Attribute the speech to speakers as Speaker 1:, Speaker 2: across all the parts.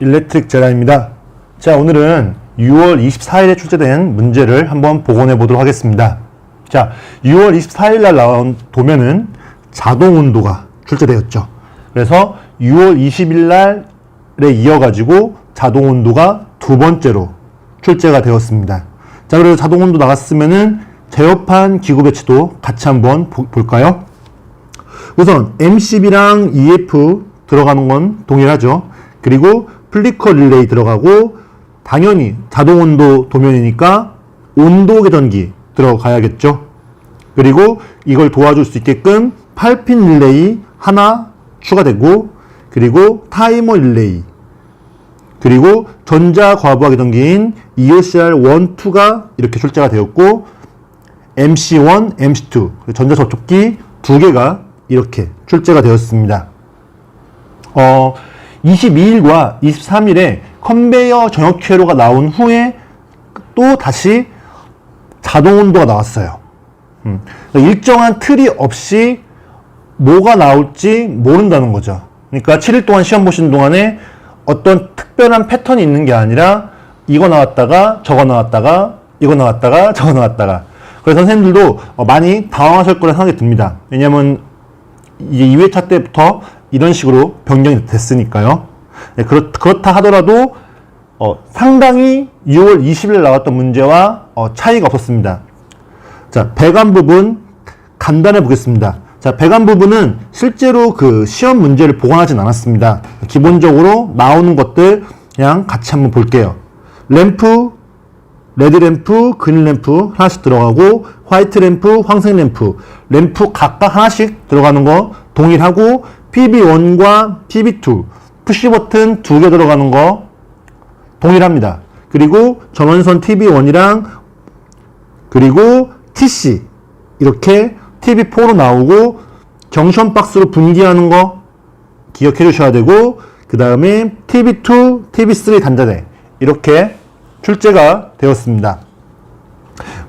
Speaker 1: 일렉트릭 제라입니다. 자, 오늘은 6월 24일에 출제된 문제를 한번 복원해 보도록 하겠습니다. 자, 6월 24일 날 나온 도면은 자동 온도가 출제되었죠. 그래서 6월 20일 날에 이어가지고 자동 온도가 두 번째로 출제가 되었습니다. 자, 그래서 자동 온도 나갔으면은 제어판 기구 배치도 같이 한번 보- 볼까요? 우선 MCB랑 EF 들어가는 건 동일하죠. 그리고 플리커 릴레이 들어가고 당연히 자동 온도 도면이니까 온도 계전기 들어가야겠죠. 그리고 이걸 도와줄 수 있게끔 8핀 릴레이 하나 추가되고 그리고 타이머 릴레이 그리고 전자 과부하 계전기인 E EOCR 1, 2가 이렇게 출제가 되었고 MC1, MC2 전자 접촉기 두 개가 이렇게 출제가 되었습니다. 어, 22일과 23일에 컨베이어 정역 회로가 나온 후에 또 다시 자동 온도가 나왔어요. 음, 그러니까 일정한 틀이 없이 뭐가 나올지 모른다는 거죠. 그러니까 7일 동안 시험 보신 동안에 어떤 특별한 패턴이 있는 게 아니라 이거 나왔다가 저거 나왔다가 이거 나왔다가 저거 나왔다가 그래서 선생님들도 어, 많이 당황하실 거라 생각이 듭니다. 왜냐하면 이제 2회차 때부터 이런 식으로 변경이 됐으니까요. 네, 그렇, 그렇 다 하더라도 어, 상당히 6월 20일 나왔던 문제와 어, 차이가 없었습니다. 자, 배관 부분 간단해 보겠습니다. 자, 배관 부분은 실제로 그 시험 문제를 보관하진 않았습니다. 기본적으로 나오는 것들 그냥 같이 한번 볼게요. 램프, 레드 램프, 그린 램프 하나씩 들어가고 화이트 램프, 황색 램프, 램프 각각 하나씩 들어가는 거 동일하고 PB1과 PB2 푸시 버튼 두 개 들어가는 거 동일합니다. 그리고 전원선 TB1이랑 그리고 TC 이렇게 TV4로 나오고 정션 박스로 분기하는 거 기억해 주셔야 되고 그 다음에 TV2, TV3 단자대 이렇게 출제가 되었습니다.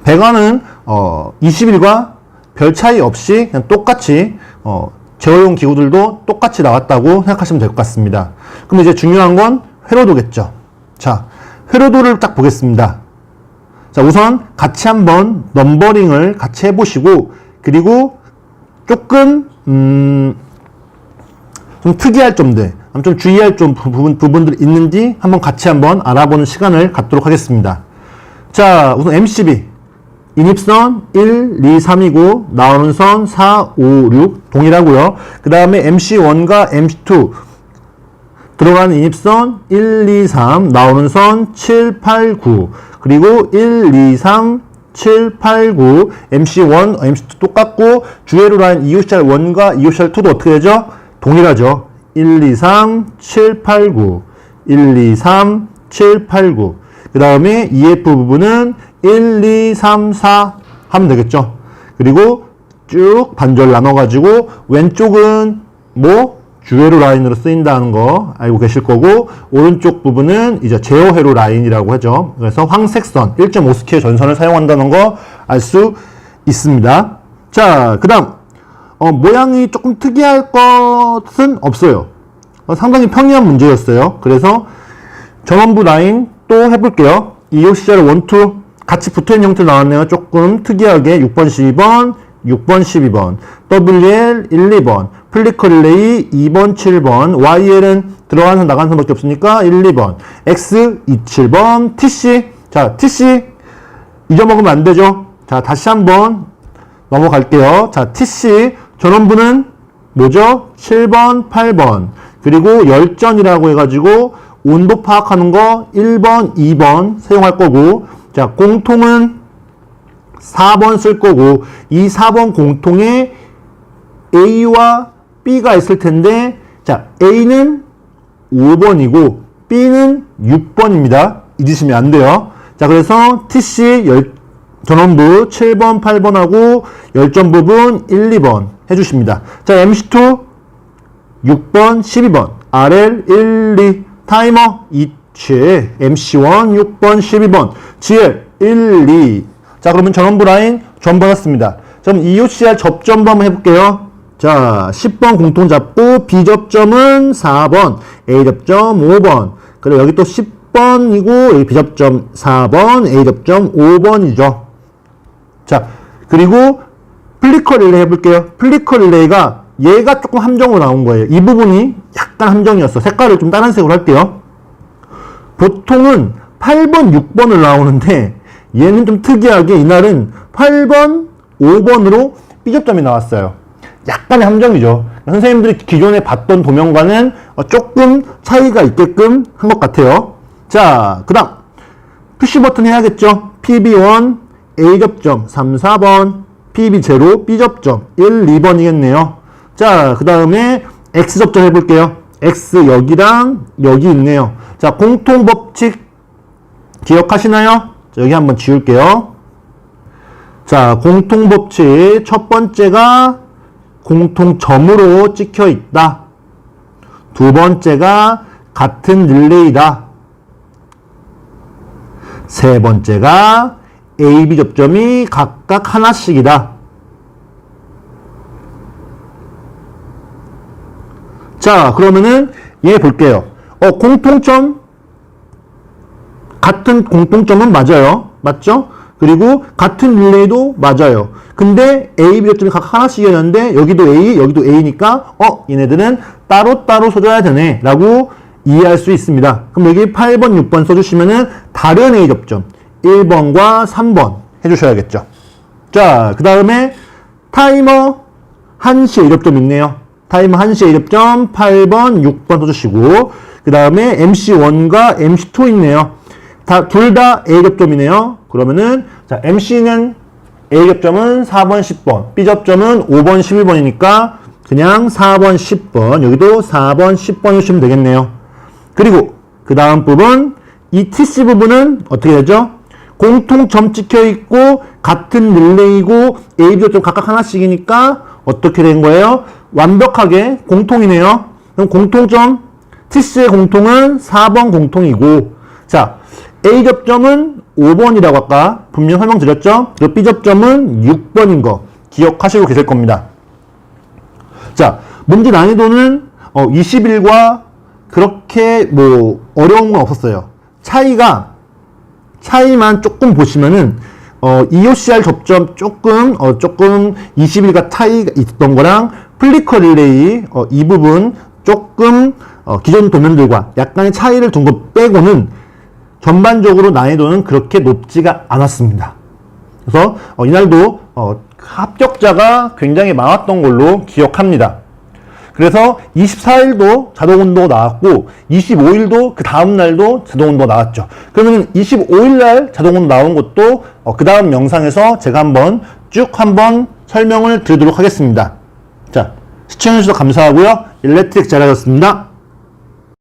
Speaker 1: 배관은 어, 20일과 별 차이 없이 그냥 똑같이 어, 제어용 기구들도 똑같이 나왔다고 생각하시면 될 것 같습니다. 그럼 이제 중요한 건 회로도겠죠. 자, 회로도를 딱 보겠습니다. 자, 우선 같이 한번 넘버링을 같이 해보시고, 그리고 조금, 음, 좀 특이할 점들, 좀 주의할 좀 부분, 부분들이 있는지 한번 같이 한번 알아보는 시간을 갖도록 하겠습니다. 자, 우선 MCB. 인입선 1, 2, 3이고, 나오는 선 4, 5, 6 동일하고요. 그 다음에 MC1과 MC2. 들어가는 인입선 1, 2, 3, 나오는 선 7, 8, 9. 그리고 1, 2, 3, 7, 8, 9. MC1, MC2 똑같고, 주회로 라인 EOCR 1과 EOCR 2도 어떻게 되죠? 동일하죠. 1, 2, 3, 7, 8, 9. 1, 2, 3, 7, 8, 9. 그 다음에 EF 부분은 1, 2, 3, 4 하면 되겠죠. 그리고 쭉 반절 나눠가지고 왼쪽은 뭐 주회로 라인으로 쓰인다는 거 알고 계실 거고 오른쪽 부분은 이제 제어회로 라인이라고 하죠. 그래서 황색선 1.5스퀘어 전선을 사용한다는 거 알 수 있습니다. 자, 그다음 어, 모양이 조금 특이할 것은 없어요. 어, 상당히 평이한 문제였어요. 그래서 전원부 라인 또 해볼게요. EOCR 1, 2 같이 붙어있는 형태로 나왔네요. 조금 특이하게 6번, 12번, 6번, 12번, WL 1, 2번, 플리커 릴레이 2번, 7번, YL은 들어가는 나가는 선밖에 없으니까 1, 2번, X 2, 7번, TC 자 TC 잊어먹으면 안 되죠. 자 다시 한번 넘어갈게요. 자, TC 전원부는 뭐죠? 7번, 8번. 그리고 열전이라고 해가지고 온도 파악하는 거 1번, 2번 사용할 거고, 자, 공통은 4번 쓸 거고, 이 4번 공통에 A와 B가 있을 텐데, 자, A는 5번이고, B는 6번입니다. 잊으시면 안 돼요. 자, 그래서 TC 열, 전원부 7번, 8번하고 열전 부분 1, 2번 해주십니다. 자, MC2 6번, 12번, RL 1, 2, 타이머 2 채, MC1 6번, 12번, GL 1, 2. 자, 그러면 전원부 라인 전 받았습니다. 그럼 EOCR 접전부 한번 해볼게요. 자, 10번 공통 잡고 B 접점은 4번, A 접점 5번. 그리고 여기 또 10번이고 여기 B 접점 4번, A 접점 5번이죠. 자, 그리고 플리커 릴레이 해볼게요. 플리커 릴레이가 얘가 조금 함정으로 나온 거예요. 이 부분이 약간 함정이었어. 색깔을 좀 다른 색으로 할게요. 보통은 8번, 6번을 나오는데 얘는 좀 특이하게 이날은 8번, 5번으로 B접점이 나왔어요. 약간의 함정이죠. 선생님들이 기존에 봤던 도면과는 어, 조금 차이가 있게끔 한 것 같아요. 자, 그 다음 푸시 버튼 해야겠죠. PB1, A접점 3, 4번, PB0, B접점 1, 2번이겠네요. 자, 그 다음에 X접점 해볼게요. X 여기랑 여기 있네요. 자, 공통 법칙 기억하시나요? 자, 여기 한번 지울게요. 자, 공통 법칙 첫 번째가 공통점으로 찍혀 있다. 두 번째가 같은 릴레이다. 세 번째가 A, B 접점이 각각 하나씩이다. 자, 그러면은 얘 볼게요. 어, 공통점 같은 공통점은 맞아요. 맞죠? 그리고 같은 릴레이도 맞아요. 근데 A, B 접점이 각각 하나씩이었는데 여기도 A, 여기도 A니까 어, 얘네들은 따로따로 써줘야 되네 라고 이해할 수 있습니다. 그럼 여기 8번, 6번 써주시면은 다른 A 접점 1번과 3번 해주셔야겠죠. 자, 그 다음에 타이머 1시에 1접점 있네요. 타이머 1시에 1접점 8번, 6번 써주시고 그 다음에 MC1과 MC2 있네요. 다, 둘 다 A 접점이네요. 그러면은, 자, MC는 A 접점은 4번, 10번, B 접점은 5번, 11번이니까 그냥 4번, 10번, 여기도 4번, 10번 해주시면 되겠네요. 그리고 그 다음 부분, 이 TC 부분은 어떻게 되죠? 공통점 찍혀 있고, 같은 릴레이고, A, B 접점 각각 하나씩이니까 어떻게 된 거예요? 완벽하게 공통이네요. 그럼 공통점, TC의 공통은 4번 공통이고, 자, A 접점은 5번이라고 아까 분명 설명드렸죠? 그리고 B 접점은 6번인 거 기억하시고 계실 겁니다. 자, 문제 난이도는 어, 21과 그렇게 뭐 어려운 건 없었어요. 차이가 차이만 조금 보시면은 어, EOCR 접점 조금 어, 조금 21과 차이가 있던 거랑 플리커 릴레이 어, 이 부분 조금 어, 기존 도면들과 약간의 차이를 둔 것 빼고는 전반적으로 난이도는 그렇게 높지가 않았습니다. 그래서 어, 이날도 어, 합격자가 굉장히 많았던 걸로 기억합니다. 그래서 24일도 자동운동 나왔고 25일도 그 다음 날도 자동운동 나왔죠. 그러면 25일 날 자동운동 나온 것도 어, 그 다음 영상에서 제가 한번 쭉 한번 설명을 드리도록 하겠습니다. 자, 시청해주셔서 감사하고요. 일렉트릭 잘하셨습니다.